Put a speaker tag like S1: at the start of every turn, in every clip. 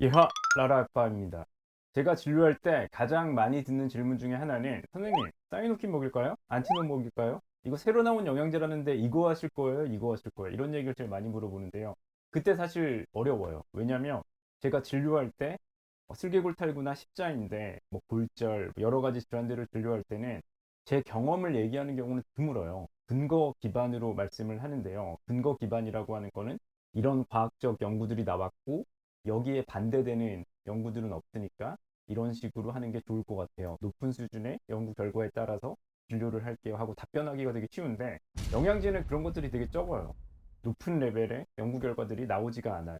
S1: 이하 라라 아빠입니다. 제가 진료할 때 가장 많이 듣는 질문 중에 하나는 선생님 사이노킨 먹일까요? 안티논 먹일까요? 이거 새로 나온 영양제라는데 이거 하실 거예요? 이거 하실 거예요? 이런 얘기를 제일 많이 물어보는데요. 그때 사실 어려워요. 왜냐면 제가 진료할 때 어, 슬개골 탈구나 십자인대, 뭐 골절 뭐 여러 가지 질환들을 진료할 때는 제 경험을 얘기하는 경우는 드물어요. 근거 기반으로 말씀을 하는데요. 근거 기반이라고 하는 거는 이런 과학적 연구들이 나왔고 여기에 반대되는 연구들은 없으니까 이런 식으로 하는 게 좋을 것 같아요. 높은 수준의 연구 결과에 따라서 진료를 할게요 하고 답변하기가 되게 쉬운데 영양제는 그런 것들이 되게 적어요. 높은 레벨의 연구 결과들이 나오지가 않아요.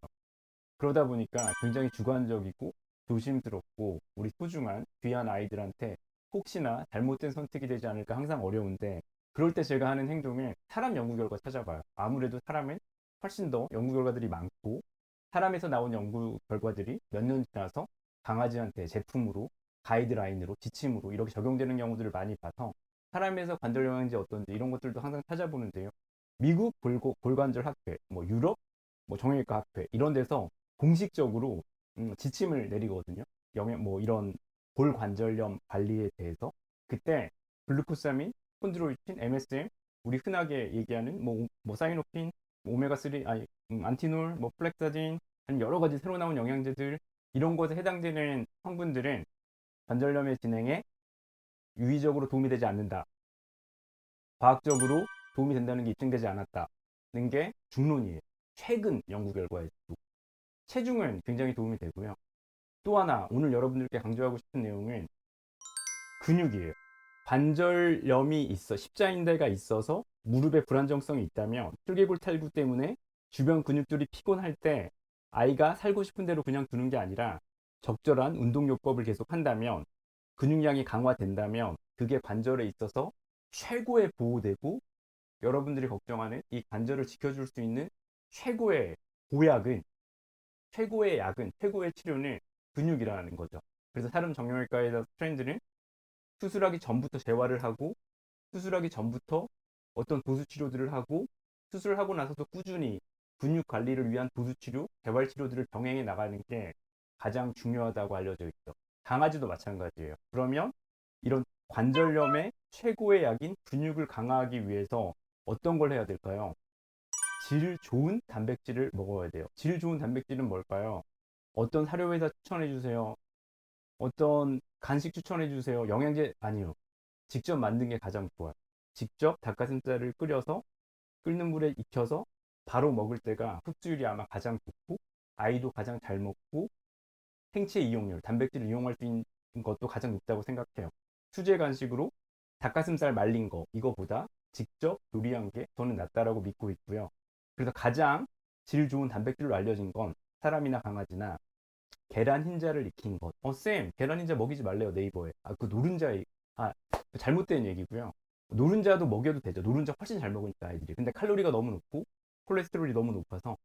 S1: 그러다 보니까 굉장히 주관적이고 조심스럽고 우리 소중한 귀한 아이들한테 혹시나 잘못된 선택이 되지 않을까 항상 어려운데 그럴 때 제가 하는 행동은 사람 연구 결과 찾아봐요. 아무래도 사람은 훨씬 더 연구 결과들이 많고 사람에서 나온 연구 결과들이 몇 년 지나서 강아지한테 제품으로 가이드라인으로 지침으로 이렇게 적용되는 경우들을 많이 봐서 사람에서 관절 영양제 어떤지 이런 것들도 항상 찾아보는데요. 미국 골고, 골관절 학회, 뭐 유럽, 뭐 정형외과 학회 이런 데서 공식적으로 음, 지침을 내리거든요. 영양 뭐 이런 골관절염 관리에 대해서 그때 글루코사민, 콘드로이친, MSM 우리 흔하게 얘기하는 뭐, 뭐 사이노킨, 뭐 오메가3 아니 음, 안티놀, 뭐 아니면 여러 가지 새로 나온 영양제들 이런 것에 해당되는 성분들은 관절염의 진행에 유의적으로 도움이 되지 않는다. 과학적으로 도움이 된다는 게 입증되지 않았다 는 게 중론이에요. 최근 연구 결과에도 체중은 굉장히 도움이 되고요. 또 하나 오늘 여러분들께 강조하고 싶은 내용은 근육이에요. 관절염이 있어 십자인대가 있어서 무릎에 불안정성이 있다면 슬개골 탈구 때문에 주변 근육들이 피곤할 때 아이가 살고 싶은 대로 그냥 두는 게 아니라 적절한 운동요법을 계속 한다면 근육량이 강화된다면 그게 관절에 있어서 최고의 보호되고 여러분들이 걱정하는 이 관절을 지켜줄 수 있는 최고의 보약은 최고의 약은 최고의 치료는 근육이라는 거죠. 그래서 사람 정형외과에서 트렌드는 수술하기 전부터 재활을 하고 수술하기 전부터 어떤 도수 치료들을 하고 수술하고 나서도 꾸준히 근육 관리를 위한 도수 치료, 재활 치료들을 병행해 나가는 게 가장 중요하다고 알려져 있죠. 강아지도 마찬가지예요. 그러면 이런 관절염의 최고의 약인 근육을 강화하기 위해서 어떤 걸 해야 될까요? 질 좋은 단백질을 먹어야 돼요. 질 좋은 단백질은 뭘까요? 어떤 사료회사 추천해 주세요. 어떤 간식 추천해 주세요. 영양제 아니요. 직접 만든 게 가장 좋아요. 직접 닭가슴살을 끓여서 끓는 물에 익혀서 바로 먹을 때가 흡수율이 아마 가장 좋고 아이도 가장 잘 먹고 생체 이용률, 단백질을 이용할 수 있는 것도 가장 높다고 생각해요. 수제 간식으로 닭가슴살 말린 거 이거보다 직접 요리한 게 저는 낫다라고 믿고 있고요. 그래서 가장 질 좋은 단백질로 알려진 건 사람이나 강아지나 계란 흰자를 익힌 것. 어, 쌤, 계란 흰자 먹이지 말래요, 네이버에. 아, 그 노른자, 아, 잘못된 얘기고요. 노른자도 먹여도 되죠. 노른자 훨씬 잘 먹으니까 아이들이. 근데 칼로리가 너무 높고 콜레스테롤이 너무 높아서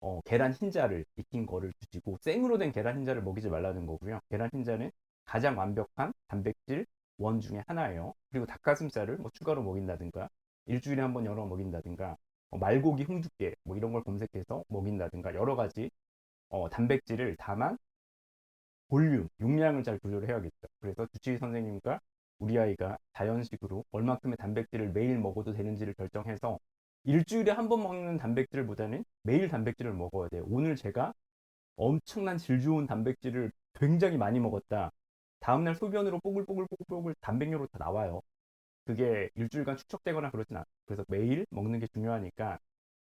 S1: 어, 계란 흰자를 익힌 거를 주시고 생으로 된 계란 흰자를 먹이지 말라는 거고요. 계란 흰자는 가장 완벽한 단백질 원 중에 하나예요. 그리고 닭가슴살을 뭐 추가로 먹인다든가 일주일에 한 번 열어 먹인다든가 어, 말고기 홍두깨 뭐 이런 걸 검색해서 먹인다든가 여러 가지 어, 단백질을 다만 볼륨, 용량을 잘 조절을 해야겠죠. 그래서 주치의 선생님과 우리 아이가 자연식으로 얼마큼의 단백질을 매일 먹어도 되는지를 결정해서 일주일에 한 번 먹는 단백질보다는 매일 단백질을 먹어야 돼요. 오늘 제가 엄청난 질 좋은 단백질을 굉장히 많이 먹었다. 다음날 소변으로 뽀글뽀글뽀글뽀글 단백뇨로 다 나와요. 그게 일주일간 축적되거나 그러진 않아요. 그래서 매일 먹는 게 중요하니까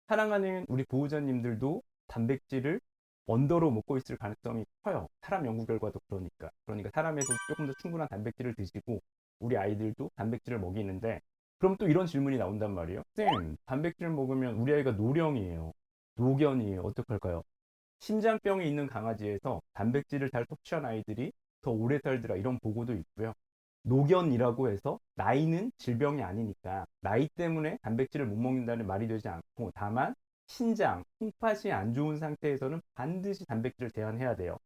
S1: 사랑하는 우리 보호자님들도 단백질을 언더로 먹고 있을 가능성이 커요. 사람 연구 결과도 그러니까. 그러니까 사람에서 조금 더 충분한 단백질을 드시고 우리 아이들도 단백질을 먹이는데 그럼 또 이런 질문이 나온단 말이에요. 쌤, 단백질 먹으면 우리 아이가 노령이에요. 노견이에요. 어떡할까요? 심장병이 있는 강아지에서 단백질을 잘 섭취한 아이들이 더 오래 살더라 이런 보고도 있고요. 노견이라고 해서 나이는 질병이 아니니까 나이 때문에 단백질을 못 먹는다는 말이 되지 않고 다만 신장, 콩팥이 안 좋은 상태에서는 반드시 단백질을 제한해야 돼요.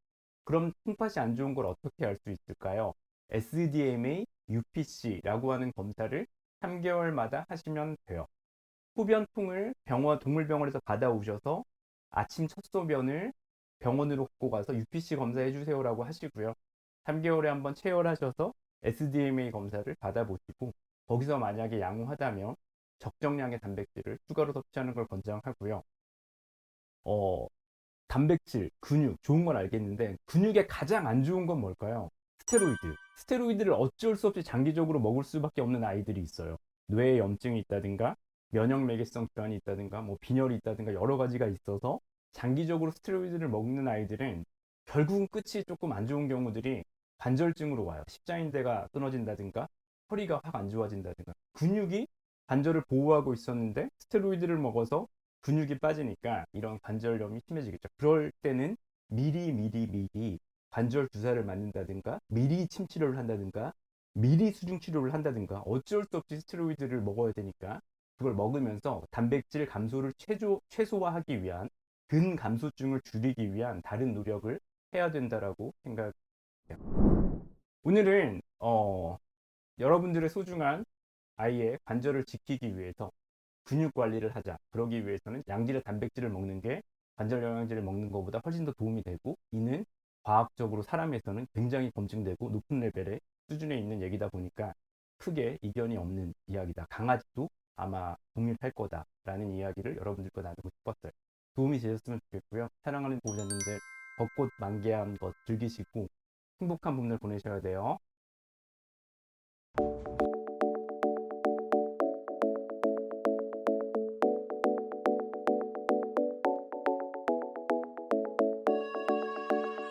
S1: 그럼 콩팥이 안 좋은 걸 어떻게 알 수 있을까요? SDMA, UPC라고 하는 검사를 3개월마다 하시면 돼요. 소변통을 병원, 동물병원에서 받아오셔서 아침 첫 소변을 병원으로 갖고 가서 UPC 검사해 주세요라고 하시고요. 3개월에 한번 체열하셔서 SDMA 검사를 받아보시고 거기서 만약에 양호하다면 적정량의 단백질을 추가로 섭취하는 걸 권장하고요. 어, 단백질, 근육, 좋은 건 알겠는데 근육에 가장 안 좋은 건 뭘까요? 스테로이드. 스테로이드를 어쩔 수 없이 장기적으로 먹을 수밖에 없는 아이들이 있어요. 뇌에 염증이 있다든가 면역 매개성 질환이 있다든가 뭐 빈혈이 있다든가 여러 가지가 있어서 장기적으로 스테로이드를 먹는 아이들은 결국은 끝이 조금 안 좋은 경우들이 관절증으로 와요. 십자인대가 끊어진다든가 허리가 확 안 좋아진다든가 근육이 관절을 보호하고 있었는데 스테로이드를 먹어서 근육이 빠지니까 이런 관절염이 심해지겠죠. 그럴 때는 미리 미리 미리 관절 주사를 맞는다든가 미리 침 치료를 한다든가 미리 수중 치료를 한다든가 어쩔 수 없이 스테로이드를 먹어야 되니까 그걸 먹으면서 단백질 감소를 최소, 최소화하기 위한 근 감소증을 줄이기 위한 다른 노력을 해야 된다라고 생각해요. 오늘은 어, 여러분들의 소중한 아이의 관절을 지키기 위해서 근육 관리를 하자. 그러기 위해서는 양질의 단백질을 먹는 게 관절 영양제를 먹는 것보다 훨씬 더 도움이 되고 이는 과학적으로 사람에서는 굉장히 검증되고 높은 레벨의 수준에 있는 얘기다 보니까 크게 이견이 없는 이야기다. 강아지도 아마 동일할 거다라는 이야기를 여러분들과 나누고 싶었어요. 도움이 되셨으면 좋겠고요. 사랑하는 보호자님들 벚꽃 만개한 것 즐기시고 행복한 봄날 보내셔야 돼요.